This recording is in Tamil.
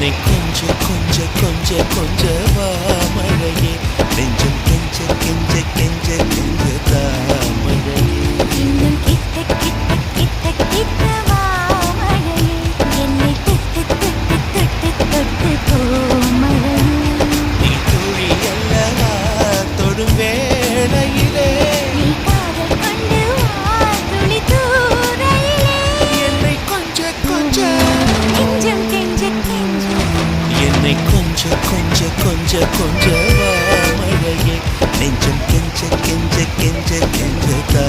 내 건져 건져 건져 건져 கொஞ்ச கொஞ்ச கொஞ்ச கொஞ்ச மழையே நெஞ்சம் கெஞ்ச கெஞ்ச கெஞ்ச கெஞ்சதா